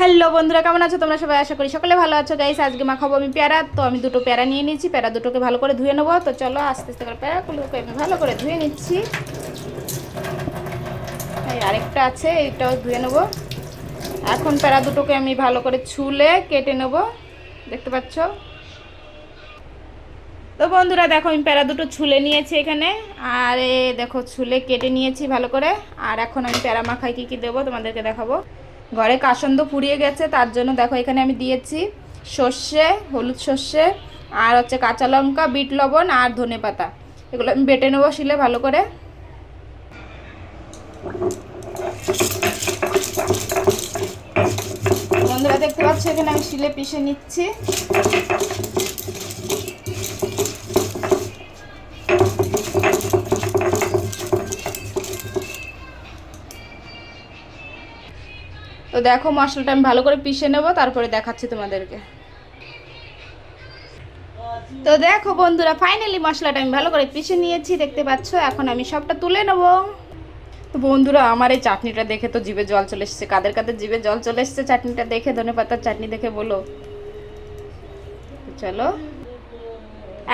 Hello বন্ধুরা, কেমন আছো তোমরা সবাই? আশা করি সকলে ভালো আছো। গাইস আজকে মা খাব আমি প্যারা। তো আমি দুটো প্যারা নিয়ে নিয়েছি। প্যারা দুটোকে ভালো করে ধুয়ে নেব। তো চলো আস্তে আস্তে করে প্যারাগুলোকে আমি ভালো করে ধুয়ে নিচ্ছি। আরেকটা আছে, এইটাও ধুয়ে নেব। এখন প্যারা দুটোকে আমি ভালো করে ছুলে কেটে নেব। দেখতে পাচ্ছ? তো বন্ধুরা, দেখো আমি প্যারা দুটো ছুলে নিয়েছি এখানে। আর এ দেখো, ছুলে কেটে নিয়েছি ভালো করে। আর এখন আমি প্যারা মাখায় কী কী দেবো তোমাদেরকে দেখাবো। ঘরে কাসন্দ পুড়িয়ে গেছে, তার জন্য দেখো এখানে আমি দিয়েছি সর্ষে, হলুদ সর্ষে, আর হচ্ছে কাঁচা লঙ্কা, বিট লবণ আর ধনে পাতা। এগুলো আমি বেটে নেব শিলে ভালো করে। বন্ধুরা, দেখতে পাচ্ছ এখানে আমি শিলে পিষে নিচ্ছি। তো দেখো মশলাটা আমি ভালো করে পিষে নেব, তারপরে দেখাচ্ছি তোমাদেরকে। তো দেখো বন্ধুরা ফাইনালি মশলাটা আমি ভালো করে পিষে নিয়েছি, দেখতে পাচ্ছ? এখন আমি সবটা তুলে নেব। তো বন্ধুরা, আমার এই চাটনিটা দেখে তো জিভে জল চলে এসছে। কাদের কাদের জিভে জল চলে এসছে চাটনিটা দেখে? ধনে পাতার চাটনি দেখে বলো। চলো।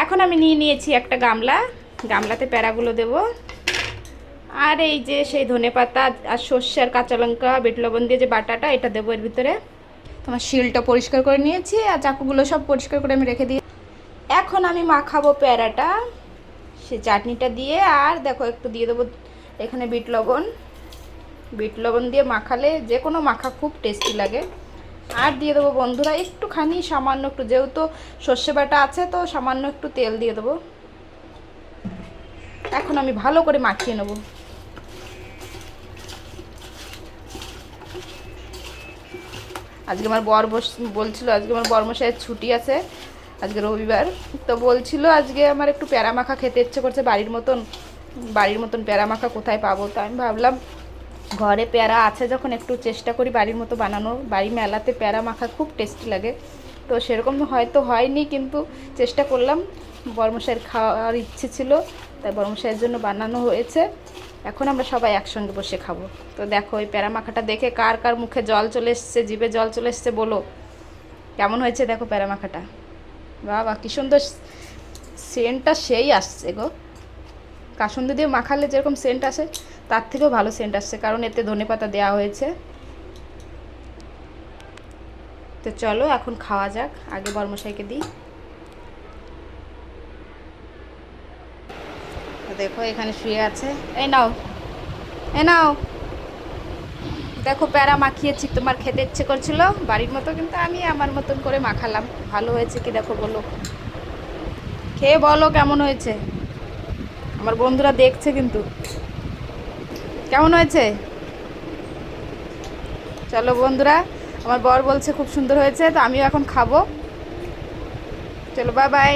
এখন আমি নিয়ে নিয়েছি একটা গামলা। গামলাতে প্যারাগুলো দেবো। আর এই যে সেই ধনে পাতা আর সর্ষে আর কাঁচা লঙ্কা, বিট লবণ দিয়ে যে বাটাটা, এটা দেবো এর ভিতরে। তোমার শিলটা পরিষ্কার করে নিয়েছি আর চাকুগুলো সব পরিষ্কার করে আমি রেখে দিই এখন আমি মাখাবো প্যারাটা, সে চাটনিটা দিয়ে। আর দেখো, একটু দিয়ে দেবো এখানে বিট লবণ। বিট লবণ দিয়ে মাখালে যে কোনো মাখা খুব টেস্টি লাগে। আর দিয়ে দেবো বন্ধুরা, একটুখানি সামান্য একটু, যেহেতু সর্ষে বাটা আছে, তো সামান্য একটু তেল দিয়ে দেবো। এখন আমি ভালো করে মাখিয়ে নেব। আজকে আমার বর বস, বলছিল, আজকে আমার বর্মশাইয়ের ছুটি আছে, আজকে রবিবার। তো বলছিল আজকে আমার একটু প্যারা মাখা খেতে ইচ্ছে করছে বাড়ির মতন। বাড়ির মতন প্যারা মাখা কোথায় পাবো? তো আমি ভাবলাম, ঘরে প্যারা আছে যখন একটু চেষ্টা করি বাড়ির মতো বানানো। বাড়ি মেলাতে প্যারা মাখা খুব টেস্টি লাগে। তো সেরকম হয়তো হয়নি, কিন্তু চেষ্টা করলাম। বর্মশাইয়ের খাওয়ার ইচ্ছে ছিল, তাই বর্মশাইয়ের জন্য বানানো হয়েছে। এখন আমরা সবাই একসঙ্গে বসে খাব। তো দেখো ওই প্যারা মাখাটা দেখে কার কার মুখে জল চলে এসছে, জিভে জল চলে এসছে বলো। কেমন হয়েছে দেখো প্যারা মাখাটা বাবা, কী সুন্দর সেন্টটা সেই আসছে গো। কাসন্দি দিয়ে মাখালে যেরকম সেন্ট আসে, তার থেকেও ভালো সেন্ট আসছে, কারণ এতে ধনে পাতা দেওয়া হয়েছে। তো চলো, এখন খাওয়া যাক। আগে বর্মশাইকে দিই। দেখো, এখানে শুয়ে আছে। এই নাও। এ নাও। দেখো, প্যারা মাখিয়েছি, তোমার খেতে ইচ্ছে করছিল? বাড়ির মতো কিন্তু আমি আমার মতন করে মাখালাম। ভালো হয়েছে কি দেখো বলো। খেয়ে বলো কেমন হয়েছে। আমার বন্ধুরা দেখছে কিন্তু। কেমন হয়েছে? চলো বন্ধুরা, আমার বর বলছে খুব সুন্দর হয়েছে, তো আমিও এখন খাব। চলো বাই বাই